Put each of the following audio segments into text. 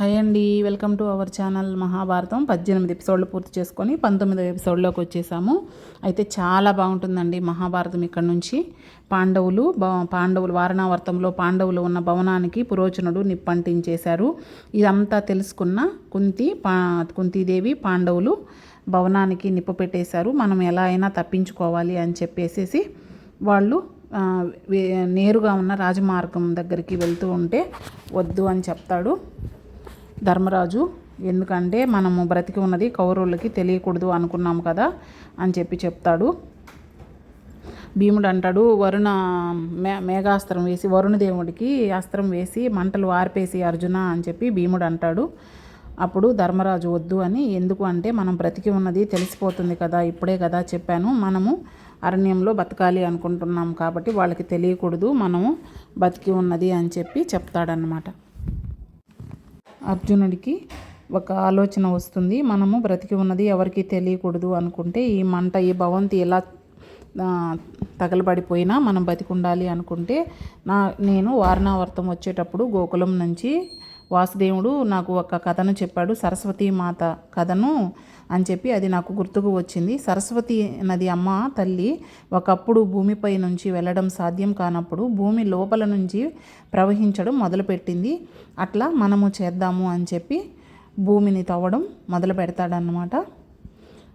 Hi అండి welcome to our channel Mahabharatam. పద్దెనిమిది ఎపిసోడ్లు పూర్తి చేసుకొని పంతొమ్మిదో ఎపిసోడ్లోకి వచ్చేసాము. అయితే చాలా బాగుంటుందండి మహాభారతం ఇక్కడ నుంచి. పాండవులు పాండవులు వారణావర్తంలో పాండవులు ఉన్న భవనానికి పురోచనుడు నిప్పంటించేశారు. ఇదంతా తెలుసుకున్న కుంతి పా కుంతీదేవి పాండవులు భవనానికి నిప్పు పెట్టేశారు మనం ఎలా అయినా తప్పించుకోవాలి అని చెప్పేసేసి వాళ్ళు నేరుగా ఉన్న రాజమార్గం దగ్గరికి వెళ్తూ ఉంటే వద్దు అని చెప్తాడు. ధర్మరాజు ఎందుకంటే మనము బ్రతికి ఉన్నది కౌరవులకి తెలియకూడదు అనుకున్నాం కదా అని చెప్పి చెప్తాడు. భీముడు అంటాడు వరుణ మే మేఘాస్త్రం వేసి వరుణదేవుడికి అస్త్రం వేసి మంటలు ఆర్పేసి అర్జున అని చెప్పి భీముడు అంటాడు. అప్పుడు ధర్మరాజు వద్దు అని ఎందుకు అంటే మనం బ్రతికి ఉన్నది తెలిసిపోతుంది కదా ఇప్పుడే కదా చెప్పాను మనము అరణ్యంలో బతకాలి అనుకుంటున్నాం కాబట్టి వాళ్ళకి తెలియకూడదు మనము బతికి ఉన్నది అని చెప్పి చెప్తాడనమాట అర్జునుడికి ఒక ఆలోచన వస్తుంది. మనము బ్రతికి ఉన్నది ఎవరికి తెలియకూడదు అనుకుంటే ఈ మంట ఈ భవంతి ఎలా తగలబడిపోయినా మనం బతికుండాలి అనుకుంటే నా నేను వారణావర్తం వచ్చేటప్పుడు గోకులం నుంచి వాసుదేవుడు నాకు ఒక కథను చెప్పాడు సరస్వతి మాత కథను అని చెప్పి అది నాకు గుర్తుకు వచ్చింది. సరస్వతి నది అమ్మ తల్లి ఒకప్పుడు భూమిపై నుంచి వెళ్ళడం సాధ్యం కానప్పుడు భూమి లోపల నుంచి ప్రవహించడం మొదలుపెట్టింది. అట్లా మనము చేద్దాము అని చెప్పి భూమిని తవ్వడం మొదలు పెడతాడన్నమాట.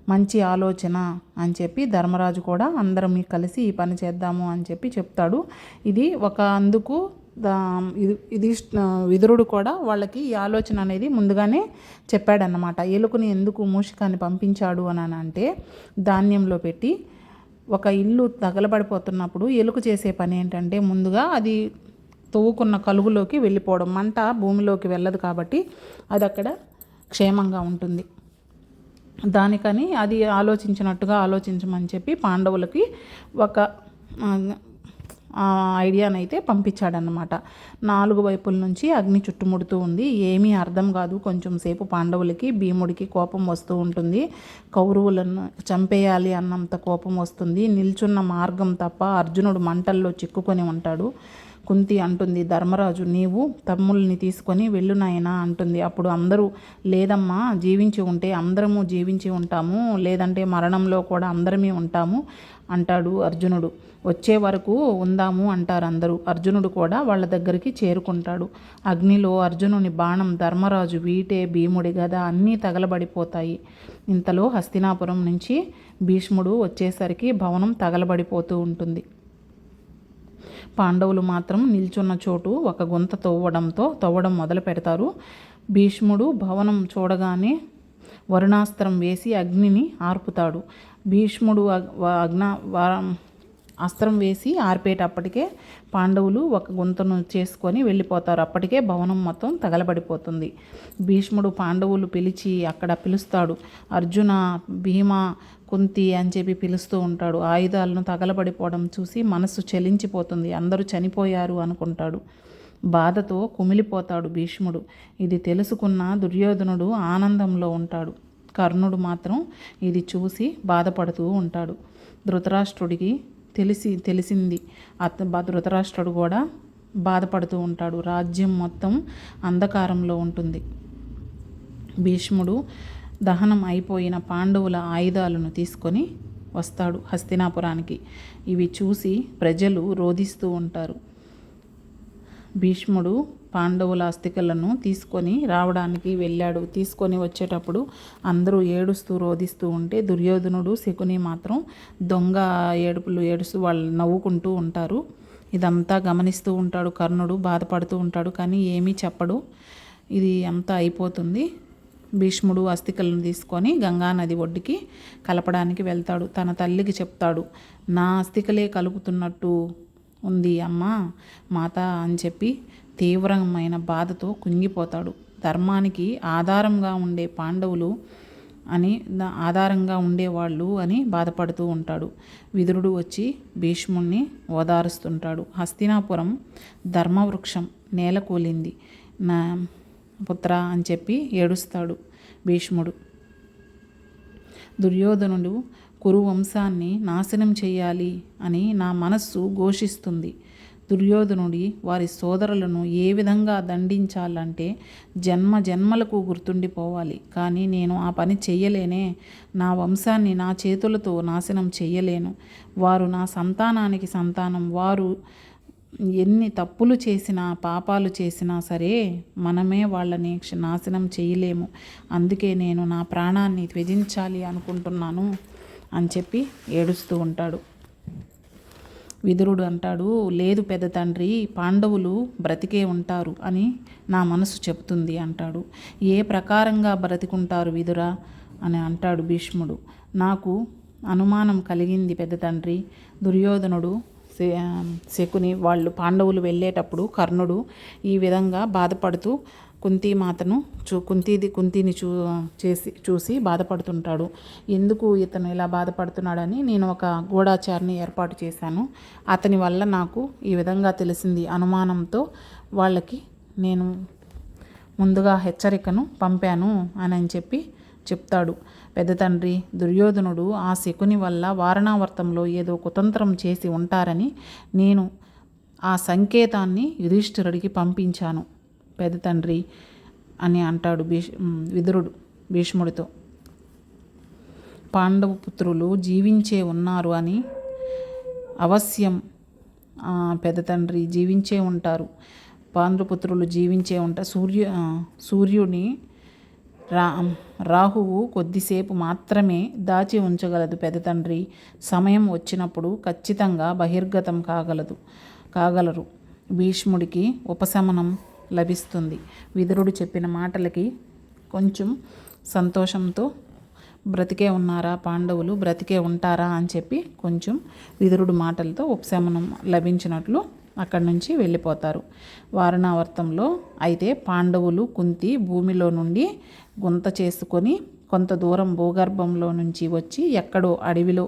మంచి ఆలోచన అని చెప్పి ధర్మరాజు కూడా అందరం కలిసి ఈ పని చేద్దాము అని చెప్పి చెప్తాడు. ఇది ఒక అందుకు ఇది ఇది విదురుడు కూడా వాళ్ళకి ఈ ఆలోచన అనేది ముందుగానే చెప్పాడన్నమాట. ఎలుకని ఎందుకు మూషికాన్ని పంపించాడు అని అంటే ధాన్యంలో పెట్టి ఒక ఇల్లు తగలబడిపోతున్నప్పుడు ఎలుక చేసే పని ఏంటంటే ముందుగా అది తవ్వుకున్న కలుగులోకి వెళ్ళిపోవడం. మంట భూమిలోకి వెళ్ళదు కాబట్టి అది అక్కడ క్షేమంగా ఉంటుంది. దానికని అది ఆలోచించినట్టుగా ఆలోచించమని చెప్పి పాండవులకి ఒక ఐడియానైతే పంపించాడనమాట నాలుగు వైపుల నుంచి అగ్ని చుట్టుముడుతూ ఉంది. ఏమీ అర్థం కాదు. కొంచెం సేపు పాండవులకి భీముడికి కోపం వస్తూ ఉంటుంది. కౌరవులను చంపేయాలి అన్నంత కోపం వస్తుంది. నిల్చున్న మార్గం తప్ప అర్జునుడు మంటల్లో చిక్కుకొని ఉంటాడు. కుంతి అంటుంది ధర్మరాజు నీవు తమ్ముల్ని తీసుకొని వెళ్ళు నాయనా అంటుంది. అప్పుడు అందరూ లేదమ్మా జీవించి ఉంటే అందరము జీవించి ఉంటాము. లేదంటే మరణంలో కూడా అందరమీ ఉంటాము. అంటాడు అర్జునుడు. వచ్చే వరకు ఉందాము అంటారు అందరూ. అర్జునుడు కూడా వాళ్ళ దగ్గరికి చేరుకుంటాడు. అగ్నిలో అర్జునుని బాణం ధర్మరాజు వీటే భీముడి గద అన్నీ తగలబడిపోతాయి. ఇంతలో హస్తినాపురం నుంచి భీష్ముడు వచ్చేసరికి భవనం తగలబడిపోతూ ఉంటుంది. పాండవులు మాత్రం నిల్చున్న చోటు ఒక గుంత తవ్వడంతో తవ్వడం మొదలు పెడతారు. భీష్ముడు భవనం చూడగానే వరుణాస్త్రం వేసి అగ్నిని ఆర్పుతాడు. భీష్ముడు అగ్న అస్త్రం వేసి ఆర్పేటప్పటికే పాండవులు ఒక గుంతను చేసుకొని వెళ్ళిపోతారు. అప్పటికే భవనం మొత్తం తగలబడిపోతుంది. భీష్ముడు పాండవులు పిలిచి అక్కడ పిలుస్తాడు. అర్జున భీమ కుంతి అని చెప్పి పిలుస్తూ ఉంటాడు. ఆయుధాలను తగలబడిపోవడం చూసి మనస్సు చలించిపోతుంది. అందరూ చనిపోయారు అనుకుంటాడు. బాధతో కుమిలిపోతాడు భీష్ముడు. ఇది తెలుసుకున్న దుర్యోధనుడు ఆనందంలో ఉంటాడు. కర్ణుడు మాత్రం ఇది చూసి బాధపడుతూ ఉంటాడు. ధృతరాష్ట్రుడికి తెలిసి తెలిసింది. అత ధృతరాష్ట్రుడు కూడా బాధపడుతూ ఉంటాడు. రాజ్యం మొత్తం అంధకారంలో ఉంటుంది. భీష్ముడు దహనం అయిపోయిన పాండవుల ఆయుధాలను తీసుకొని వస్తాడు హస్తినాపురానికి. ఇవి చూసి ప్రజలు రోధిస్తూ ఉంటారు. భీష్ముడు పాండవుల అస్థికలను తీసుకొని రావడానికి వెళ్ళాడు. తీసుకొని వచ్చేటప్పుడు అందరూ ఏడుస్తూ రోధిస్తూ ఉంటే దుర్యోధనుడు శకుని మాత్రం దొంగ ఏడుపులు ఏడుస్తూ వాళ్ళు నవ్వుకుంటూ ఉంటారు. ఇదంతా గమనిస్తూ ఉంటాడు కర్ణుడు బాధపడుతూ ఉంటాడు. కానీ ఏమీ చెప్పడు. ఇది అంతా అయిపోతుంది. భీష్ముడు అస్థికలను తీసుకొని గంగానది ఒడ్డుకి కలపడానికి వెళ్తాడు. తన తల్లికి చెప్తాడు నా అస్థికలే కలుపుతున్నట్టు ఉంది అమ్మ మాత అని చెప్పి తీవ్రమైన బాధతో కుంగిపోతాడు. ధర్మానికి ఆధారంగా ఉండే పాండవులు అని ఆధారంగా ఉండేవాళ్ళు అని బాధపడుతూ ఉంటాడు. విదురుడు వచ్చి భీష్ముణ్ణి ఓదారుస్తుంటాడు. హస్తినాపురం ధర్మవృక్షం నేలకూలింది నా పుత్ర అని చెప్పి ఏడుస్తాడు భీష్ముడు. దుర్యోధనుడు కురువంశాన్ని నాశనం చేయాలి అని నా మనస్సు ఘోషిస్తుంది. దుర్యోధనుడి వారి సోదరులను ఏ విధంగా దండించాలంటే జన్మ జన్మలకు గుర్తుండిపోవాలి. కానీ నేను ఆ పని చెయ్యలేనే. నా వంశాన్ని నా చేతులతో నాశనం చెయ్యలేను. వారు నా సంతానానికి సంతానం. వారు ఎన్ని తప్పులు చేసినా పాపాలు చేసినా సరే మనమే వాళ్ళని క్ష- నాశనం చేయలేము అందుకే నేను నా ప్రాణాన్ని త్యజించాలి అనుకుంటున్నాను అని చెప్పి ఏడుస్తూ ఉంటాడు. విదురుడు అంటాడు లేదు పెద్ద తండ్రి పాండవులు బ్రతికే ఉంటారు అని నా మనసు చెప్తుంది అంటాడు. ఏ ప్రకారంగా బ్రతికుంటారు విదురా? అని అంటాడు భీష్ముడు. నాకు అనుమానం కలిగింది పెద్ద తండ్రి. దుర్యోధనుడు శకుని వాళ్ళు పాండవులు వెళ్ళేటప్పుడు కర్ణుడు ఈ విధంగా బాధపడుతూ కుంతీమాతను చూ కుంతీది కుంతిని చూ చేసి చూసి బాధపడుతుంటాడు. ఎందుకు ఇతను ఇలా బాధపడుతున్నాడని నేను ఒక గూఢాచారిని ఏర్పాటు చేశాను. అతని వల్ల నాకు ఈ విధంగా తెలిసింది. అనుమానంతో వాళ్ళకి నేను ముందుగా హెచ్చరికను పంపాను అని అని చెప్పి చెప్తాడు. పెద్ద తండ్రి దుర్యోధనుడు ఆ శకుని వల్ల వారణావర్తంలో ఏదో కుతంత్రం చేసి ఉంటారని నేను ఆ సంకేతాన్ని యుధిష్ఠిరుడికి పంపించాను. పెద్ద తండ్రి అని అంటాడు భీష్ విదురుడు భీష్ముడితో. పాండవ పుత్రులు జీవించే ఉన్నారు అని అవశ్యం. పెద్ద తండ్రి జీవించే ఉంటారు. పాండ్రపుత్రులు జీవించే ఉంటారు సూర్య సూర్యుని రా రాహువు కొద్దిసేపు మాత్రమే దాచి ఉంచగలదు. పెద్ద తండ్రి సమయం వచ్చినప్పుడు ఖచ్చితంగా బహిర్గతం కాగలదు కాగలరు. భీష్ముడికి ఉపశమనం లభిస్తుంది. విదురుడు చెప్పిన మాటలకి కొంచెం సంతోషంతో బ్రతికే ఉన్నారా పాండవులు? బ్రతికే ఉంటారా అని చెప్పి కొంచెం విదురుడు మాటలతో ఉపశమనం లభించినట్లు అక్కడి నుంచి వెళ్ళిపోతారు. వారణావర్తంలో అయితే పాండవులు కుంతి భూమిలో నుండి గుంత చేసుకొని కొంత దూరం భూగర్భంలో నుంచి వచ్చి ఎక్కడో అడవిలో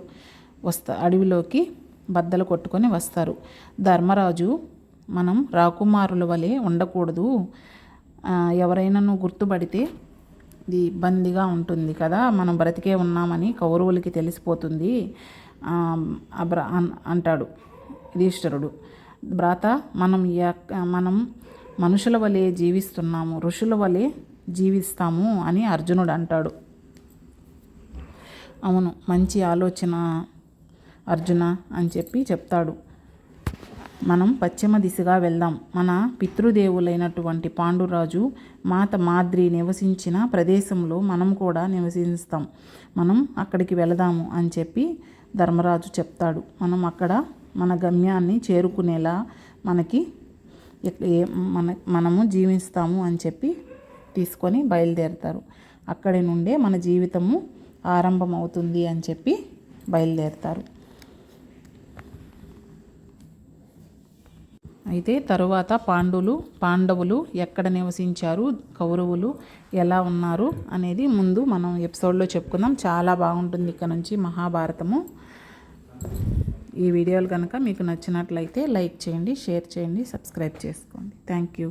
వస్తా అడవిలోకి బద్దలు కొట్టుకొని వస్తారు. ధర్మరాజు మనం రాకుమారుల వలె ఉండకూడదు. ఎవరైనా నువ్వు గుర్తుపడితే ఇది ఇబ్బందిగా ఉంటుంది కదా మనం బ్రతికే ఉన్నామని కౌరవులకి తెలిసిపోతుంది అబ్ర అన్- అంటాడు యుధిష్ఠిరుడు. భ్రాత మనం మనం మనుషుల వలె జీవిస్తున్నాము ఋషుల వలె జీవిస్తాము అని అర్జునుడు అంటాడు. అవును మంచి ఆలోచన అర్జున అని చెప్పి చెప్తాడు. మనం పశ్చిమ దిశగా వెళ్దాం. మన పితృదేవులైనటువంటి పాండురాజు మాత మాద్రి నివసించిన ప్రదేశంలో మనం కూడా నివసిస్తాం. మనం అక్కడికి వెళదాము అని చెప్పి ధర్మరాజు చెప్తాడు. మనం అక్కడ మన గమ్యాన్ని చేరుకునేలా మనకి ఏ- మన మనము జీవిస్తాము అని చెప్పి తీసుకొని బయలుదేరుతారు. అక్కడి నుండే మన జీవితము ఆరంభమవుతుంది అని చెప్పి బయలుదేరుతారు. అయితే తరువాత పాండులు పాండవులు ఎక్కడ నివసించారు కౌరవులు ఎలా ఉన్నారు అనేది ముందు మనం ఎపిసోడ్లో చెప్పుకుందాం. చాలా బాగుంటుంది ఇక్కడ నుంచి మహాభారతము. ఈ వీడియోలు కనుక మీకు నచ్చినట్లయితే లైక్ చేయండి షేర్ చేయండి సబ్స్క్రైబ్ చేసుకోండి. Thank you